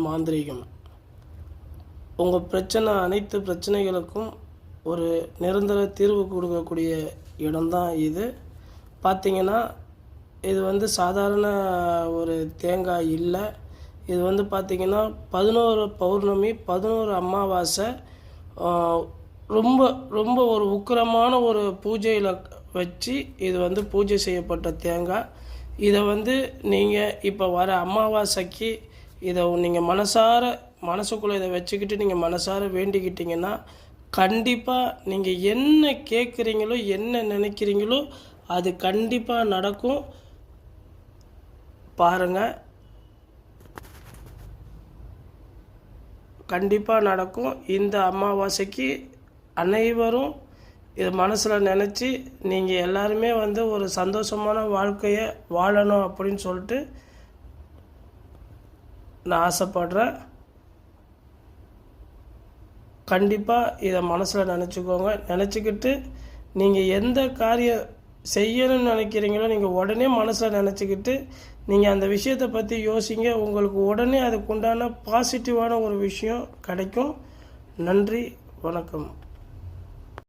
மாந்திரீகம். உங்கள் பிரச்சனை அனைத்து பிரச்சனைகளுக்கும் ஒரு நிரந்தர தீர்வு கொடுக்கக்கூடிய இடம்தான் இது. பார்த்திங்கன்னா இது வந்து சாதாரண ஒரு தேங்காய் இல்லை. இது வந்து பார்த்திங்கன்னா பதினோரு பௌர்ணமி பதினோரு அமாவாசை ரொம்ப ரொம்ப ஒரு உக்கிரமான ஒரு பூஜையில் வச்சு இது வந்து பூஜை செய்யப்பட்ட தேங்காய். இதை வந்து நீங்கள் இப்போ வர அமாவாசைக்கு இதை நீங்கள் மனசார மனசுக்குள்ளே இதை வச்சுக்கிட்டு நீங்கள் மனசார வேண்டிக்கிட்டீங்கன்னா கண்டிப்பாக நீங்கள் என்ன கேட்குறீங்களோ என்ன நினைக்கிறீங்களோ அது கண்டிப்பாக நடக்கும். பாருங்கள் கண்டிப்பாக நடக்கும். இந்த அமாவாசைக்கு அனைவரும் இதை மனசில் நினச்சி நீங்கள் எல்லாருமே வந்து ஒரு சந்தோஷமான வாழ்க்கையை வாழணும் அப்படின்னு சொல்லிட்டு நான் ஆசைப்படுறேன் கண்டிப்பாக இதை மனசில் நினச்சிக்கோங்க. நினச்சிக்கிட்டு நீங்கள் எந்த காரியம் செய்யணும்னு நினைக்கிறீங்களோ நீங்கள் உடனே மனசில் நினச்சிக்கிட்டு நீங்கள் அந்த விஷயத்தை பற்றி யோசிங்க. உங்களுக்கு உடனே அதுக்குண்டான பாசிட்டிவான ஒரு விஷயம் கிடைக்கும். நன்றி வணக்கம்.